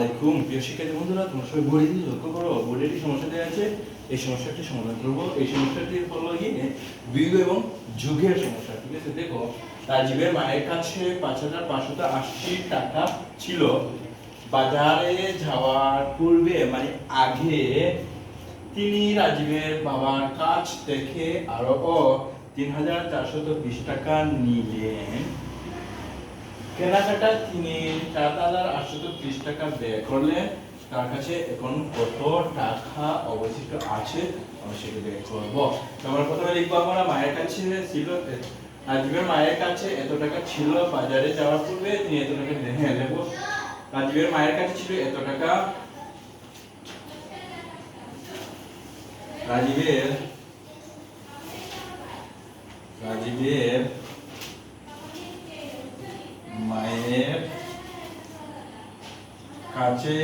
আলাইকুম। প্রিয় শিক্ষার্থী বন্ধুরা, তোমরা সবাই বোর্ডে লক্ষ্য করো বোর্ডে একটি সমস্যা দেওয়া আছে। এই সমস্যাটি সমাধান করব। এই সমস্যাটি হলো গিয়ে বিয়োগ এবং যুগের সমস্যা, ঠিক আছে? দেখো রাজীবের মায়ের কাছে পাঁচ হাজার পাঁচশো আশি টাকা ছিল। বাজারে যাওয়ার পূর্বে মানে আগে, তিনি রাজীবের বাবার কাছ থেকে আরও তিন হাজার চারশত বিশ টাকা নিলেন। কেনাকাটা তিনি চার হাজার আটশো ত্রিশ টাকা ব্যয় করলেন তার কাছে এখন কত টাকা অবশিষ্ট আছে আমি সেটা বের করব। আমরা প্রথমে লিখব আমরা মায়ের কাছে ছিল, রাজীবের মায়ের কাছে এত টাকা ছিল বাজারে যাওয়ার পূর্বে? তিনি এত টাকা নিলেন হ্যাঁ রাজীবের মায়ের কাছে ছিল এত টাকা। রাজীবের রাজীবের মায়ের কাছে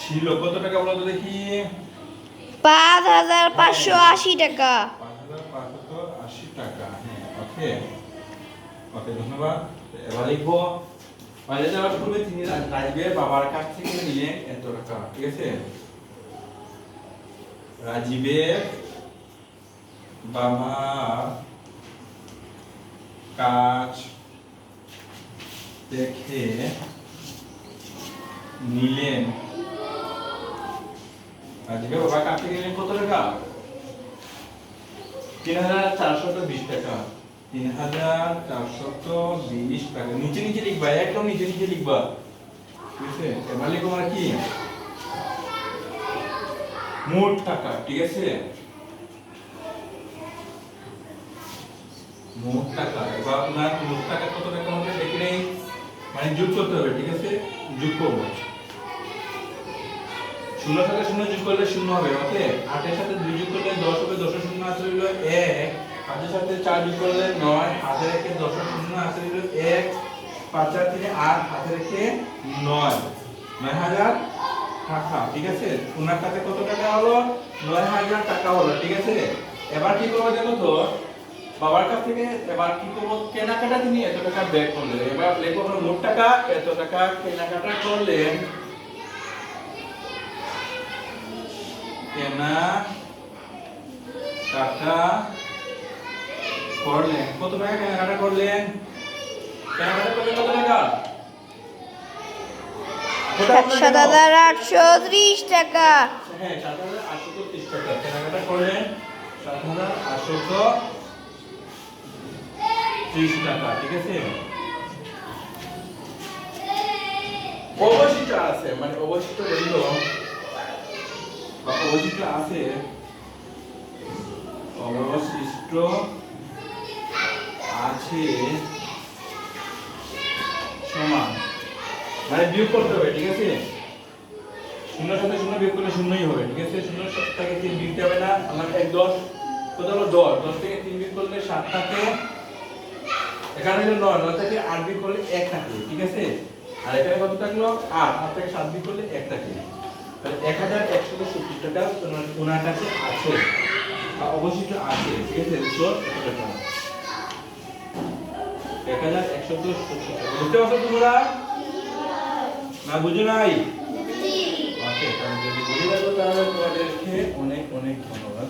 ছিল কত টাকা বলো তো দেখি? পাঁচ হাজার পাঁচশো আশি টাকা। পাঁচ হাজার পাঁচশত আশি টাকা হ্যাঁ ওকে। ওকে ধন্যবাদ। এবার লিখব। বাজারে যাওয়ার পূর্বে তিনি রাজীবের বাবার কাছ থেকে নিলেন এত টাকা ঠিক আছে? রাজীবের বাবার কাছ দেখে নিলেন। বাবার কাছ থেকে নিলেন? কত টাকা? তিন হাজার চারশত বিশ টাকা। তিন হাজার চারশত বিশ টাকা। নিচে নিচে লিখবা, একদম নিচে নিচে লিখবা। ঠিক আছে? এবার লিখব আমরা কি? মোট টাকা, ঠিক আছে? মোট টাকা। এবার আপনার মোট টাকা কত টাকা হবে দেখে নেই? মানে যোগ করতে হবে, ঠিক আছে? যোগ করব। শূন্য সাথে শূন্য যোগ করলে শূন্য হবে, ওকে? আটের সাথে দুই যোগ করলে দশ হবে, দশের শূন্য আছে হইল এক। পাঁচের সাথে চার যোগ করলে নয় হাতে রেখে দশের শূন্য আছে হইল এক। পাঁচ, চার থেকে আট হাতে রেখে নয়। নয় হাজার টাকা, ঠিক আছে? ওনার কাছে কত টাকা হলো? নয় হাজার টাকা হলো, ঠিক আছে? এবার কি করব দেখো তো? বাবার কাছ থেকে এবার কি করব? কেনাকাটা তিনি এত টাকা ব্যয় করলেন। এবার লেখো মোট টাকা এত টাকা কেনাকাটা করলেন। কেনা টাকা করলেন। কত টাকা কেনাকাটা করলেন? কেনাকাটা করলেন কত টাকা? সাত হাজার আটশো ত্রিশ টাকা। হ্যাঁ সাত হাজার আটশো ত্রিশ টাকা। কেনাকাটা করলেন সাত হাজার আটশো ত্রিশ টাকা ঠিক আছে? অবশিষ্ট আছে মানে অবশিষ্ট রইল অবশিষ্ট আছে। অবশিষ্ট আছে সমান। মানে বিয়োগ করতে হবে ঠিক আছে? শূন্য সাথে শূন্য বিয়োগ করলে শূন্যই হবে ঠিক আছে? শূন্য সাত থেকে তিন বিয়োগ যাবে না আমার এক দশ কত হলো দশ? দশ থেকে তিন বিয়োগ করলে সাত থাকে এখানে হলো নয় নয় থেকে আট বিয়োগ করলে এক থাকে ঠিক আছে? আর এখানে কত থাকল? আট আট থেকে সাত বিয়োগ করলে এক থাকে। তাহলে এক হাজার একশো সত্তর টাকা ওনার- কাছে আছে অবশিষ্ট আছে ঠিক আছে? তো টাকা। এক হাজার একশো সত্তর টাকা। বুঝতে পারছ তোমরা? না বুঝো নাই? ওকে তাহলে যদি বুঝে থাকো তাহলে তোমাদেরকে অনেক অনেক ধন্যবাদ।